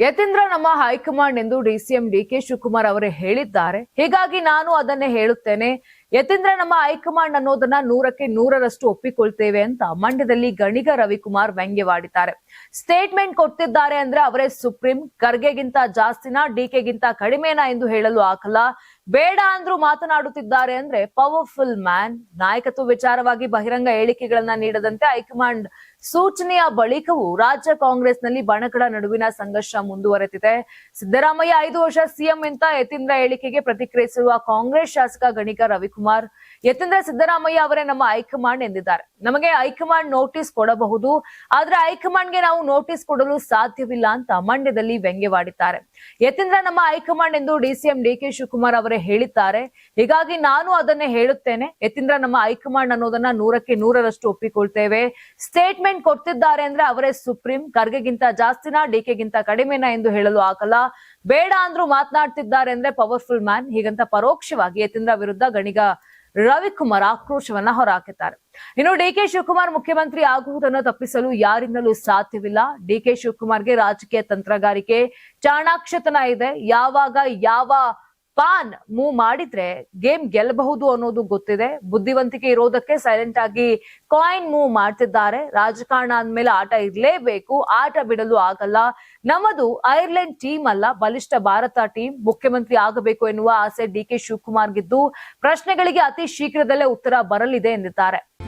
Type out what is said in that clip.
ಯತೀಂದ್ರ ನಮ್ಮ ಹೈಕಮಾಂಡ್ ಎಂದು DCM DK Shivakumar ಅವರೇ ಹೇಳಿದ್ದಾರೆ. ಹೀಗಾಗಿ ನಾನು ಅದನ್ನೇ ಹೇಳುತ್ತೇನೆ. ಯತೀಂದ್ರ ನಮ್ಮ ಹೈಕಮಾಂಡ್ ಅನ್ನೋದನ್ನ ನೂರಕ್ಕೆ ನೂರರಷ್ಟು ಒಪ್ಪಿಕೊಳ್ತೇವೆ ಅಂತ ಮಂಡ್ಯದಲ್ಲಿ ಗಣಿಗ ರವಿಕುಮಾರ್ ವ್ಯಂಗ್ಯವಾಡಿದ್ದಾರೆ. ಸ್ಟೇಟ್ಮೆಂಟ್ ಕೊಟ್ಟಿದ್ದಾರೆ ಅಂದ್ರೆ ಅವರೇ ಸುಪ್ರೀಂ. ಖರ್ಗೆಗಿಂತ ಜಾಸ್ತಿನಾ ಡಿಕೆಗಿಂತ ಕಡಿಮೆನಾ ಎಂದು ಹೇಳಲು ಆಗಲ್ಲ ಬೇಡ ಅಂದ್ರೂ ಮಾತನಾಡುತ್ತಿದ್ದಾರೆ ಅಂದ್ರೆ ಪವರ್ಫುಲ್ ಮ್ಯಾನ್ ನಾಯಕತ್ವ ವಿಚಾರವಾಗಿ ಬಹಿರಂಗ ಹೇಳಿಕೆಗಳನ್ನ ನೀಡದಂತೆ ಹೈಕಮಾಂಡ್ ಸೂಚನೆಯ ಬಳಿಕವೂ ರಾಜ್ಯ ಕಾಂಗ್ರೆಸ್ನಲ್ಲಿ ಬಣಗಳ ನಡುವಿನ ಸಂಘರ್ಷ ಮುಂದುವರೆದಿದೆ. ಸಿದ್ದರಾಮಯ್ಯ ಐದು ವರ್ಷ ಸಿಎಂ ಅಂತ ಯತೀಂದ್ರ ಹೇಳಿಕೆಗೆ ಪ್ರತಿಕ್ರಿಯಿಸಿರುವ ಕಾಂಗ್ರೆಸ್ ಶಾಸಕ ಗಣಿಕ ರವಿಕುಮಾರ್ ಯತೀಂದ್ರ ಸಿದ್ದರಾಮಯ್ಯ ಅವರೇ ನಮ್ಮ ಹೈಕಮಾಂಡ್ ಎಂದಿದ್ದಾರೆ. ನಮಗೆ ಹೈಕಮಾಂಡ್ ನೋಟಿಸ್ ಕೊಡಬಹುದು. ಆದ್ರೆ ಹೈಕಮಾಂಡ್ಗೆ ನಾವು ನೋಟಿಸ್ ಕೊಡಲು ಸಾಧ್ಯವಿಲ್ಲ ಅಂತ ಮಂಡ್ಯದಲ್ಲಿ ವ್ಯಂಗ್ಯವಾಡಿದ್ದಾರೆ. ಯತೀಂದ್ರ ನಮ್ಮ ಹೈಕಮಾಂಡ್ ಎಂದು ಡಿಸಿಎಂ ಡಿಕೆ ಶಿವಕುಮಾರ್ ಅವರೇ ಹೇಳಿದ್ದಾರೆ. ಹೀಗಾಗಿ ನಾನು ಅದನ್ನೇ ಹೇಳುತ್ತೇನೆ. ಯತೀಂದ್ರ ನಮ್ಮ ಹೈಕಮಾಂಡ್ ಅನ್ನೋದನ್ನ ನೂರಕ್ಕೆ ನೂರರಷ್ಟು ಒಪ್ಪಿಕೊಳ್ತೇವೆ. ಸ್ಟೇಟ್ಮೆಂಟ್ ಕೊಡ್ತಿದ್ದಾರೆ ಅಂದ್ರೆ ಅವರೇ ಸುಪ್ರೀಂ. ಖರ್ಗೆಗಿಂತ ಜಾಸ್ತಿನಾ ಡಿಕೆಗಿಂತ ಕಡಿಮೆನಾ ಎಂದು ಹೇಳಲು ಆಗಲ್ಲ. ಬೇಡ ಅಂದ್ರೂ ಮಾತನಾಡ್ತಿದ್ದಾರೆ ಅಂದ್ರೆ ಪವರ್ಫುಲ್ ಮ್ಯಾನ್. ಹೀಗಂತ ಪರೋಕ್ಷವಾಗಿ ಯತೀಂದ್ರ ವಿರುದ್ಧ ಗಣಿಗ ರವಿಕುಮಾರ್ ಆಕ್ರೋಶವನ್ನ ಹೊರಹಾಕಿದ್ದಾರೆ ಇನ್ನು ಡಿಕೆ ಶಿವಕುಮಾರ್ ಮುಖ್ಯಮಂತ್ರಿ ಆಗುವುದನ್ನು ತಪ್ಪಿಸಲು ಯಾರಿಂದಲೂ ಸಾಧ್ಯವಿಲ್ಲ. ಡಿಕೆ ಶಿವಕುಮಾರ್ಗೆ ರಾಜಕೀಯ ತಂತ್ರಗಾರಿಕೆ ಚಾಣಾಕ್ಷತನ ಇದೆ. ಯಾವಾಗ ಯಾವ ಪಾನ್ ಮೂವ್ ಮಾಡಿದ್ರೆ ಗೇಮ್ ಗೆಲ್ಲಬಹುದು ಅನ್ನೋದು ಗೊತ್ತಿದೆ. ಬುದ್ಧಿವಂತಿಕೆ ಇರೋದಕ್ಕೆ ಸೈಲೆಂಟ್ ಆಗಿ ಕಾಯಿನ್ ಮೂವ್ ಮಾಡ್ತಿದ್ದಾರೆ. ರಾಜಕಾರಣ ಅಂದ್ಮೇಲೆ ಆಟ ಇರಲೇಬೇಕು, ಆಟ ಬಿಡಲು ಆಗಲ್ಲ. ನಮ್ಮದು ಐರ್ಲೆಂಡ್ ಟೀಮ್ ಅಲ್ಲ, ಬಲಿಷ್ಠ ಭಾರತ ಟೀಮ್ ಮುಖ್ಯಮಂತ್ರಿ ಆಗಬೇಕು ಎನ್ನುವ ಆಸೆ ಡಿ ಕೆ ಶಿವಕುಮಾರ್ಗಿದ್ದು. ಪ್ರಶ್ನೆಗಳಿಗೆ ಅತಿ ಶೀಘ್ರದಲ್ಲೇ ಉತ್ತರ ಬರಲಿದೆ ಎಂದಿದ್ದಾರೆ.